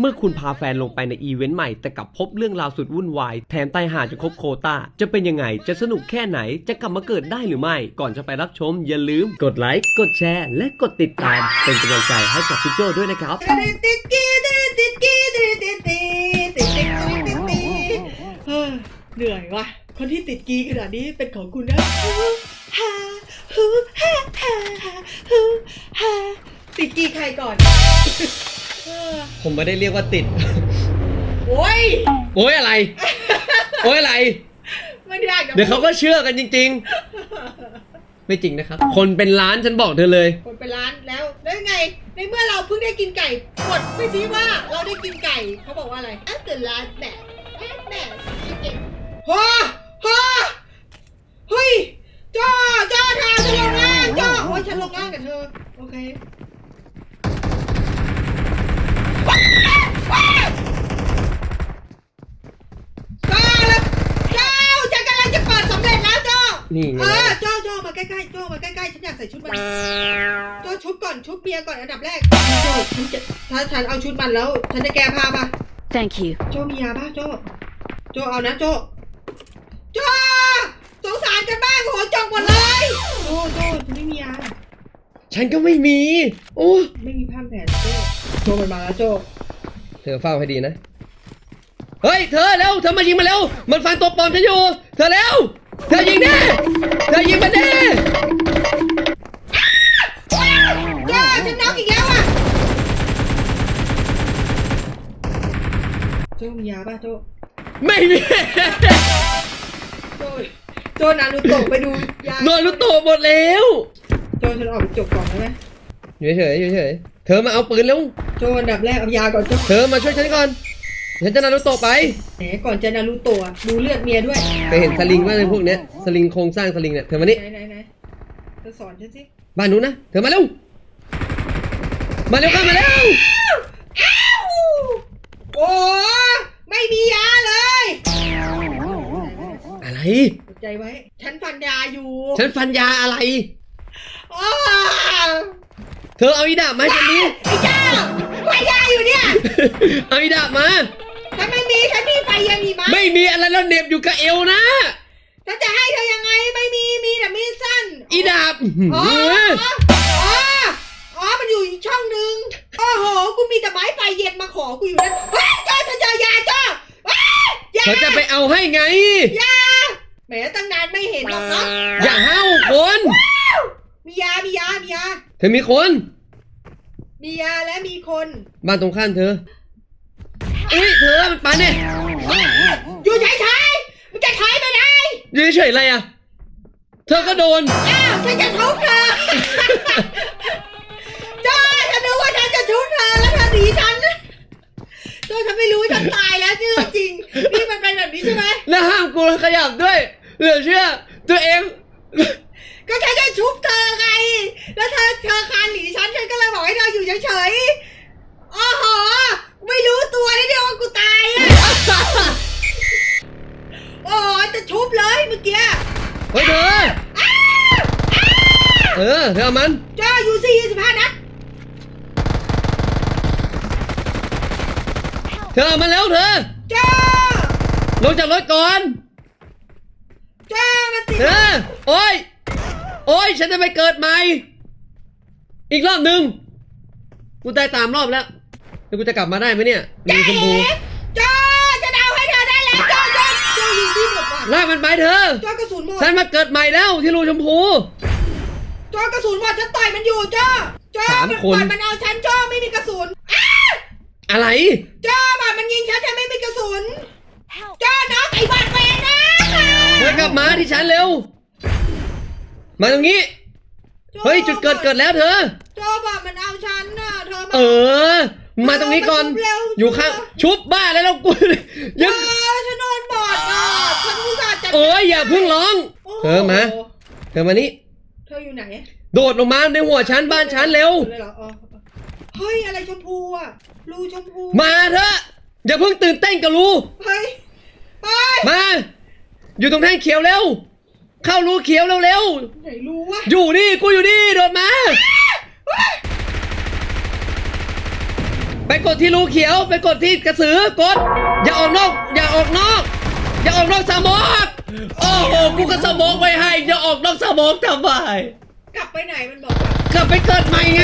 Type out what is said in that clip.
เมื่อคุณพาแฟนลงไปในอีเวนต์ใหม่แต่กลับพบเรื่องราวสุดวุ่นวาย แถมตาหาจะครบโคตาจะเป็นยังไง จะสนุกแค่ไหนจะกลับมาเกิดได้หรือไม่ ก่อนจะไปรับชม อย่าลืมกดไลค์กดแชร์ และกดติดตาม เป็นกำลังใจให้กับพี่โจด้วยนะครับ เออเหนื่อยว่ะ คนที่ติดกีขนาดนี้เป็นของคุณนะฮ่าฮูฮ่าฮ่าฮูฮ่าติดกีใครก่อน ผมไม่ได้เรียกว่าติด โอ้ยโอ้ยอะไร โอ้ยอะไรไม่ได้อยากจะเดี๋ยวเขาก็เชื่อกันจริง ๆ ไม่จริงนะครับ คนเป็นล้านฉันบอกเธอเลย คนไปร้านแล้วแล้วยังไง ในเมื่อเราเพิ่งได้กินไก่กดไปซิว่าเราได้กินไก่เขาบอกว่าอะไรอะเกิดร้านแบบแบบฮ่าฮ่าเฮ้ยจ้าจ้าทางฉันลงล่างจ้าโอ้ยฉันลงล่างกับเธอโอเคจ้าแล้วเจ้าฉันกำลังจะเปิดสำเร็จแล้วจ้า นี่ไงเออโจ้โจ้มาใกล้ๆโจ้มาใกล้ๆฉันอยากใส่ชุดมันโจ้ชุดก่อนชุดเมียก่อนอันดับแรกโจ้ฉันจะถ้าฉันเอาชุดมันแล้ว ฉันจะแก้ผ้าป่ะ Thank you. โจ้มียาป่ะโจ้โจ้เอานะโจ้โจ้สงสารกันบ้างโหจองหมดเลยโจ้โจ้ฉันไม่มียาฉันก็ไม่มี โอ้ไม่มีผ้าแผนโจ้โจ้มันมาแล้วโจ้เธอเฝ้าให้ดีนะ เฮ้ย เธอเร็วเธอมายิงมาเร็ว มันฟันตัวปลอมฉันอยู่ เธอเร็ว เธอยิงแน่เธอยิงมันแน่โจ้ฉันน็อกอีกแล้วอะโจ้มียาป่ะโจ้ไม่มีโจ้โจ้นารูโตะไปดูยาโดนรุโตะหมดแล้วโจ้ฉันออกไปจบกล่องได้ไหมอยู่เฉยๆอยู่เฉยๆเธอมาเอาปืนแล้ว โจอันดับแรกเอายาก่อนโจ เธอมาช่วยฉันก่อน ฉันจะนารุโตะไปแหมก่อนจะนารูโตะดูเลือดเมียด้วยเคยเห็นสลิงว่าในพวกเนี้ยสลิงโครงสร้างสลิงเนี่ยเธอมานี่ไหนไหนไหนเธอสอนฉันสิบ้านนู้นนะเธอมาเร็วมาเร็วเข้ามาเร็วอ้าวโอ้ไม่มียาเลย อะไรอดใจไว้ ฉันฟันยาอยู่ ฉันฟันยาอะไรอ้าวเธอเอาอีดาบมาให้ฉันดิไอ้เจ้าฟันยาอยู่เนี่ย เอาอีดาบมาฉันไม่มีฉันมีไฟยามีไหมไม่มีอะไรแล้วเหน็บอยู่กับเอวนะ ฉันจะให้เธอยังไงไม่มีมีแต่มีดสั้นอีดาบอ๋ออ๋ออ๋อมันอยู่อีกช่องนึงโอ้โหกูมีแต่ไม้ไฟเย็นมาขอกูอยู่นะเฮ้ยเจ้าฉันเจอยาเจ้าเฮ้ยยาเขาจะไปเอาให้ไง ยาแหมตั้งนานไม่เห็นหรอกเนาะอย่าห้าวคน มียามียามียาเธอมีคน มียาและมีคนบ้านตรงข้ามเธอ อุ้ยเธอมันปาเนี่ยอยู่เฉยๆมันจะถอยไปไหนอยู่เฉยๆอะไรอะ เธอก็โดน อ้าวฉันจะทุบเธอจ้าฉันนึกว่าฉันจะทุบเธอแล้วเธอหนีฉันจ้าฉันไม่รู้ฉันตายแล้วจริงจริงๆนี่มันเป็นแบบนี้ใช่ไหมแล้วห้ามกูขยับด้วย เหลือเชื่อ ตัวเอง ก็ฉันจะทุบเธอไง แล้วเธอเธอคานหนีฉันฉันก็เลยบอกให้เธออยู่เฉยๆโอ้โห เออเธอเอามันจ้าอยู่สี่สิบห้านัดเธอเอามันแล้วเธอจ้าลงจากรถก่อนจ้ามันติดเธอ โอ้ย โอ้ย ฉันจะไปเกิดใหม่ อีกรอบหนึ่งกูตายตามรอบแล้วแล้วกูจะกลับมาได้ไหมเนี่ยมีชมพูจ้าจะเอาให้เธอได้แล้วจ้าจ้าจ้าอยู่ที่หมดว่ะลากมันไปเธอจ้ากระสุนหมด ฉันมาเกิดใหม่แล้วที่รูชมพู จ้ากระสุนหมดฉันต่อยมันอยู่จ้าจ้าสามมันคนต่อยมันเอาฉันจ้าไม่มีกระสุนอ้าอะไร จ้าบาดมันยิงฉันฉันไม่มีกระสุนจ้าน้องไอ้บาดแฟนนะเธอกลับมาที่ฉันเร็ว มาตรงนี้ เฮ้ยจุดเกิดเกิดแล้วเธอ จ้าบาดมันเอาฉันน่ะเธอมา เออ มาตรงนี้ก่อน เร็ว อยู่ข้างชุบบ้าแล้วเรากูเดี๋ยัยวงฉันนอนบอดอะฉันอุตส่าห์จัดโอ้ยอย่าเพิ่งร้องโอ้เธอมา เธอมานี่ เธออยู่ไหนโดดลงมาในหัวฉันบ้านฉันเร็ว เลยเหรออ๋อเฮ้ยอะไรชมพูอะรูชมพูมาเถอะอย่าเพิ่งตื่นเต้นกับรูเฮ้ยเฮ้ยมา อยู่ตรงแท่งเขียวเร็ว เข้ารูเขียวเร็วไหนรู้วะๆอยู่นี่กูอยู่นี่โดดมาไปกดที่รูเขียว ไปกดที่กระสือกด อย่าออกนอก อย่าออกนอก อย่าออกนอกสมอง โอ้โหกูก็สมองไปให้อย่าออกนอกสมองทำไมกลับไปไหนมันบอกกลับ กลับไปเกิดใหม่ไง